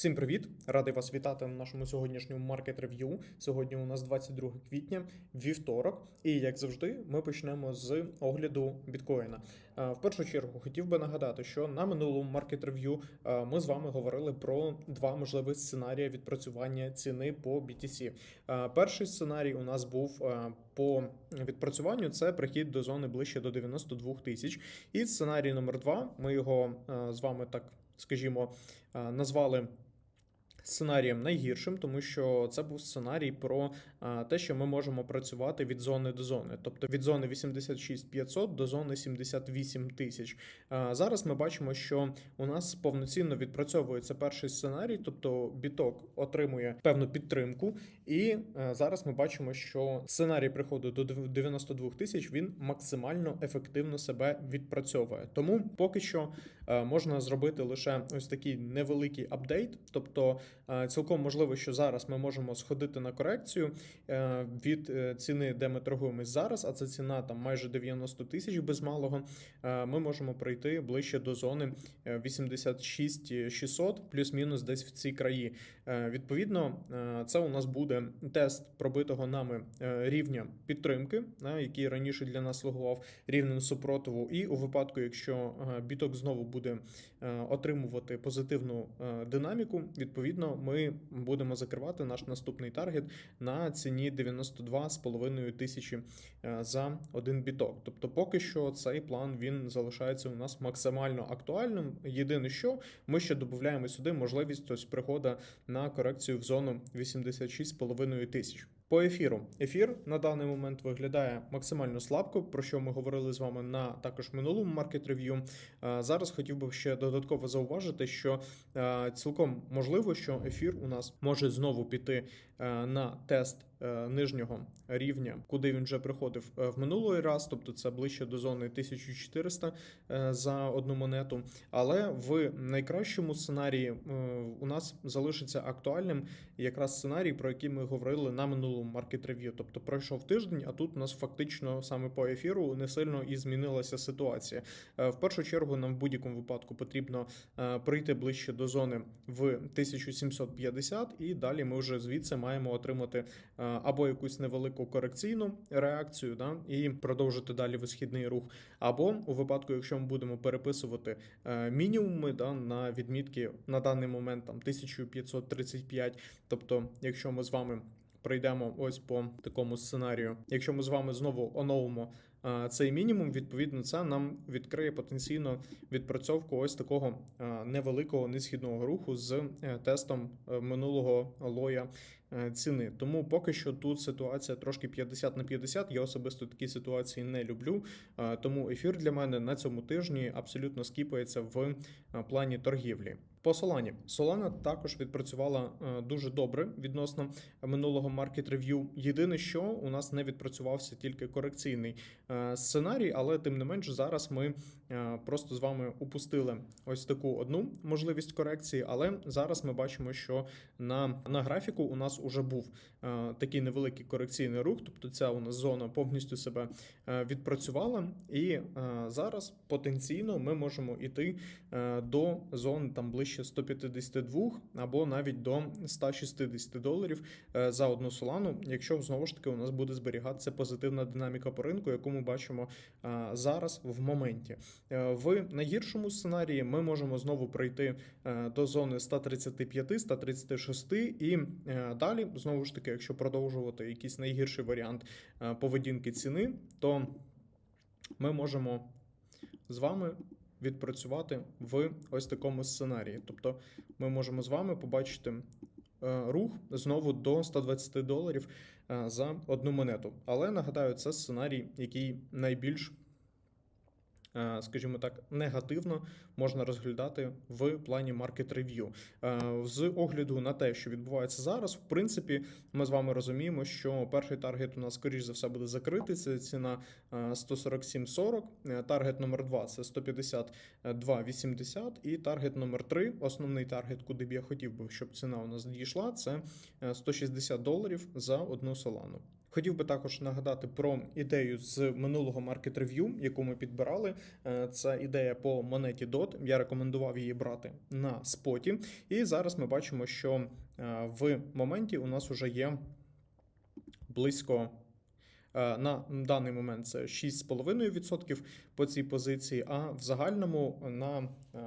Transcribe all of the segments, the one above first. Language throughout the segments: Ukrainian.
Всім привіт! Радий вас вітати на нашому сьогоднішньому маркет рев'ю. Сьогодні у нас 22 квітня, вівторок, і як завжди, ми почнемо з огляду біткоїна. Е, В першу чергу хотів би нагадати, що на минулому маркет рев'ю ми з вами говорили про два можливі сценарії відпрацювання ціни по BTC. Е, Перший сценарій у нас був е, по відпрацюванню це прихід до зони ближче до 92 тисяч. І сценарій номер два. Ми його з вами так скажімо назвали. Сценарієм найгіршим, тому що це був сценарій про а, те, що ми можемо працювати від зони до зони, тобто від зони 86500 до зони 78 тисяч. А, Зараз ми бачимо, що у нас повноцінно відпрацьовується перший сценарій, тобто біток отримує певну підтримку, і е, зараз ми бачимо, що сценарій приходу до 92 тисяч він максимально ефективно себе відпрацьовує. Тому поки що е, можна зробити лише ось такий невеликий апдейт, тобто е, цілком можливо, що зараз ми можемо сходити на корекцію е, від е, ціни, де ми торгуємось зараз, а це ціна там майже 90 тисяч без малого. е, Ми можемо прийти ближче до зони е, 86 600, плюс-мінус десь в цій краї. Е, Відповідно, е, це у нас буде тест пробитого нами е, рівня підтримки, який раніше для нас слугував рівнем супротиву. І у випадку, якщо е, біток знову буде е, отримувати позитивну е, динаміку, відповідно, ми будемо закривати наш наступний таргет на ціні 92,5 тисячі е, за один біток. Тобто, поки що цей план він залишається у нас максимально актуальним. Єдине, що ми ще додаємо сюди можливість ось приходу на корекцію в зону 86,5 тисяч. По ефіру. Ефір на даний момент виглядає максимально слабко, про що ми говорили з вами на також минулому маркет рев'ю. Зараз хотів би ще додатково зауважити, що е, цілком можливо, що ефір у нас може знову піти на тест е, нижнього рівня, куди він вже приходив е, в минулий раз, тобто це ближче до зони 1400 е, за одну монету. Але в найкращому сценарії е, у нас залишиться актуальним якраз сценарій, про який ми говорили на минулому маркет рев'ю. Тобто пройшов тиждень, а тут у нас фактично саме по ефіру не сильно і змінилася ситуація. Е, В першу чергу нам в будь-якому випадку потрібно е, прийти ближче до зони в 1750, і далі ми вже звідси маємо отримати е, або якусь невелику корекційну реакцію, да, і продовжити далі висхідний рух. Або у випадку, якщо ми будемо переписувати е, мінімуми да, на відмітки на даний момент там 1535, тобто, якщо ми з вами пройдемо ось по такому сценарію. Якщо ми з вами знову оновимо е, цей мінімум, відповідно, це нам відкриє потенційно відпрацьовку ось такого невеликого несхідного руху з тестом минулого лоя ціни. Тому поки що тут ситуація трошки 50 на 50. Я особисто такі ситуації не люблю. Е, Тому ефір для мене на цьому тижні абсолютно скіпається в е, плані торгівлі. По Солані. Солана також відпрацювала е, дуже добре відносно минулого маркет рев'ю. Єдине, що у нас не відпрацювався тільки корекційний е, сценарій, але тим не менш зараз ми е, просто з вами упустили ось таку одну можливість корекції. Але зараз ми бачимо, що на, на графіку у нас уже був е, такий невеликий корекційний рух, тобто ця у нас зона повністю себе е, відпрацювала, і е, зараз потенційно ми можемо йти до зон там ближче 152 або навіть до 160 доларів за одну солану, якщо знову ж таки у нас буде зберігатися позитивна динаміка по ринку, яку ми бачимо зараз в моменті. В найгіршому сценарії ми можемо знову прийти до зони 135-136 і е, далі, знову ж таки, якщо продовжувати якийсь найгірший варіант е, поведінки ціни, то ми можемо з вами відпрацювати в ось такому сценарії. Тобто ми можемо з вами побачити е, рух знову до 120 доларів е, за одну монету. Але нагадаю, це сценарій, який найбільш Скажімо так, негативно можна розглядати в плані маркет рев'ю. З огляду на те, що відбувається зараз, в принципі, ми з вами розуміємо, що перший таргет у нас, скоріш за все, буде закритий. Це ціна е, 147.40. Е, Таргет номер 2 це 152.80. І таргет номер 3, основний таргет, куди б я хотів би, щоб ціна у нас дійшла, це е, 160 доларів за одну солану. Хотів би також нагадати про ідею з минулого маркет рев'ю, яку ми підбирали. Е, Це ідея по монеті DOT. Я рекомендував її брати на споті. І зараз ми бачимо, що е, в моменті у нас вже є близько. Е, На даний момент це 6,5% по цій позиції, а в загальному на, е,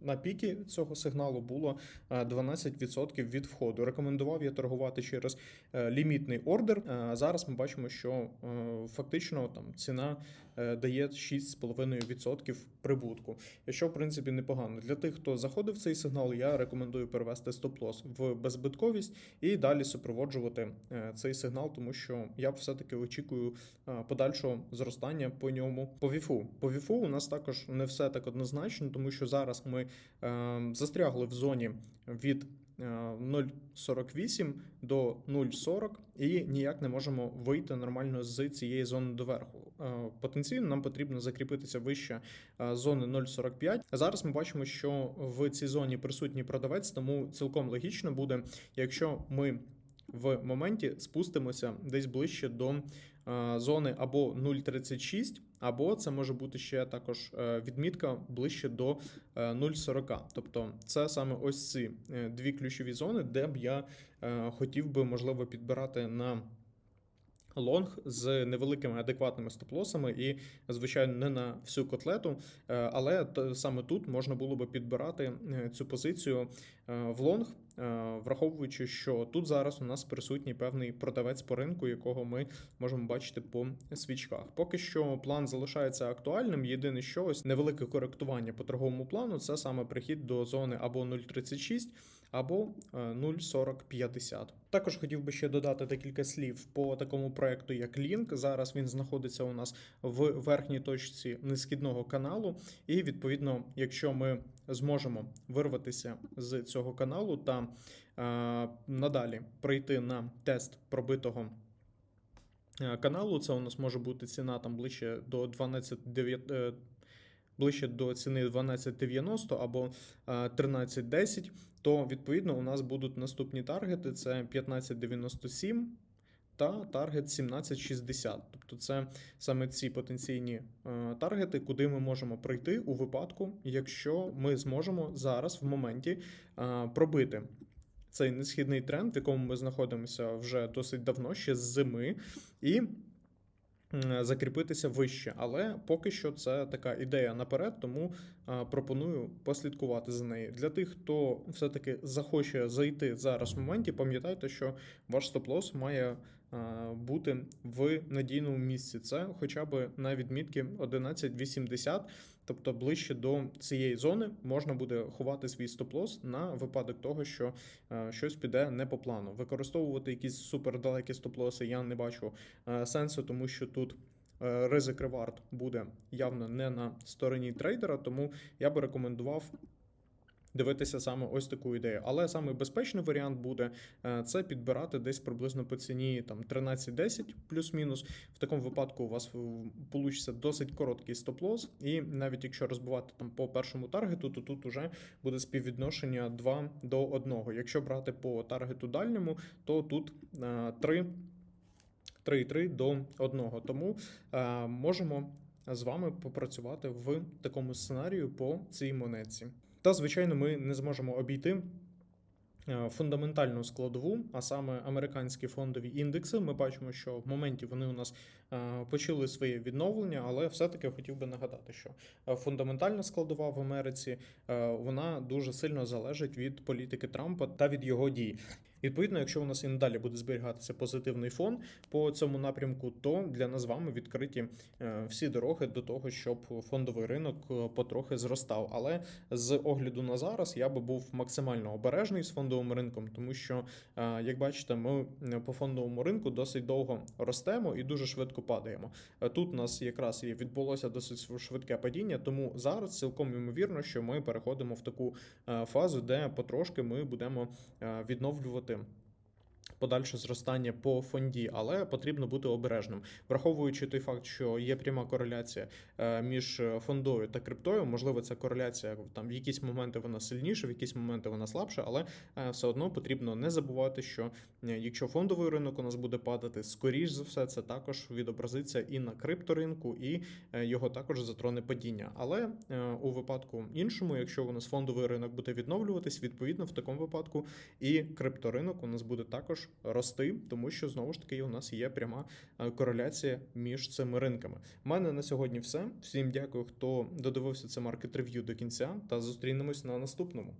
на піки цього сигналу було е, 12% від входу. Рекомендував я торгувати через е, лімітний ордер. Е, Зараз ми бачимо, що е, фактично там ціна е, дає 6,5% прибутку, що в принципі непогано. Для тих, хто заходив в цей сигнал, я рекомендую перевести стоп-лосс в беззбитковість і далі супроводжувати е, цей сигнал, тому що я все-таки очікую е, подальшого зростання по ньому. По віфу. По віфу у нас також не все так однозначно, тому що зараз ми е, застрягли в зоні від е, 0,48 до 0,40 і ніяк не можемо вийти нормально з цієї зони доверху. Е, Потенційно нам потрібно закріпитися вище е, зони 0,45. Зараз ми бачимо, що в цій зоні присутній продавець, тому цілком логічно буде, якщо ми в моменті спустимося десь ближче до е, зони або 0,36, або це може бути ще також е, відмітка ближче до е, 0,40. Тобто це саме ось ці е, дві ключові зони, де б я е, хотів би можливо підбирати на. Лонг з невеликими адекватними стоп-лосами і, звичайно, не на всю котлету, е, але саме тут можна було би підбирати е, цю позицію е, в лонг, е, враховуючи, що тут зараз у нас присутній певний продавець по ринку, якого ми можемо бачити по свічках. Поки що план залишається актуальним. Єдине, що ось невелике коректування по торговому плану це саме прихід до зони або 0,36, або е, 0,4050. Також хотів би ще додати декілька слів по такому проекту, як Link. Зараз він знаходиться у нас в верхній точці несхідного каналу, і відповідно, якщо ми зможемо вирватися з цього каналу та е, надалі прийти на тест пробитого. е, Каналу це у нас може бути ціна там ближче до 12,9, е, ближче до ціни 12,90 або е, 13,10, то відповідно у нас будуть наступні таргети: це 15,97 та таргет 17,60. Тобто, це саме ці потенційні е, таргети, куди ми можемо прийти у випадку, якщо ми зможемо зараз в моменті е, пробити. Цей несхідний тренд, в якому ми знаходимося вже досить давно, ще з зими, і закріпитися вище. Але поки що це така ідея наперед, тому пропоную послідкувати за нею. Для тих, хто все-таки захоче зайти зараз в моменті, пам'ятайте, що ваш стоп-лосс має бути в надійному місці. Це хоча б на відмітки 11,80, тобто ближче до цієї зони можна буде ховати свій стоп-лосс на випадок того, що е, щось піде не по плану. Використовувати якісь супердалекі стоп-лоси я не бачу е, сенсу, тому що тут. е, Ризик ревард буде явно не на стороні трейдера, тому я би рекомендував дивитися саме ось таку ідею. Але саме безпечний варіант буде е, це підбирати десь приблизно по ціні там 13-10 плюс-мінус. В такому випадку у вас вийде досить короткий стоп-лосс, і навіть якщо розбивати там по першому таргету, то тут уже буде співвідношення 2 до 1. Якщо брати по таргету дальньому, то тут е, 3 3,3 до 1. Тому е, можемо з вами попрацювати в такому сценарію по цій монетці. Та, звичайно, ми не зможемо обійти е, фундаментальну складову, а саме американські фондові індекси. Ми бачимо, що в моменті вони у нас почали своє відновлення, але все-таки хотів би нагадати, що е, фундаментальна складова в Америці е, вона дуже сильно залежить від політики Трампа та від його дій. Відповідно, якщо у нас і надалі буде зберігатися позитивний фон по цьому напрямку, то для нас з вами відкриті е, всі дороги до того, щоб фондовий ринок е, потрохи зростав. Але з огляду на зараз я би був максимально обережний з фондовим ринком, тому що, е, як бачите, ми е, по фондовому ринку досить довго ростемо і дуже швидко падаємо. Е, Тут у нас якраз і відбулося досить швидке падіння, тому зараз цілком ймовірно, що ми переходимо в таку е, фазу, де потрошки ми будемо е, відновлювати подальше зростання по фонді, але потрібно бути обережним, враховуючи той факт, що є пряма кореляція е, між фондою та криптою. Можливо, ця кореляція там в якісь моменти вона сильніша, в якісь моменти вона слабша, але е, все одно потрібно не забувати, що е, якщо фондовий ринок у нас буде падати, скоріш за все, це також відобразиться і на крипторинку, і е, його також затроне падіння. Але е, у випадку іншому, якщо у нас фондовий ринок буде відновлюватись, відповідно в такому випадку і крипторинок у нас буде також рости, тому що знову ж таки у нас є пряма е, кореляція між цими ринками. У мене на сьогодні все. Всім дякую, хто додивився це маркет рев'ю до кінця, та зустрінемось на наступному.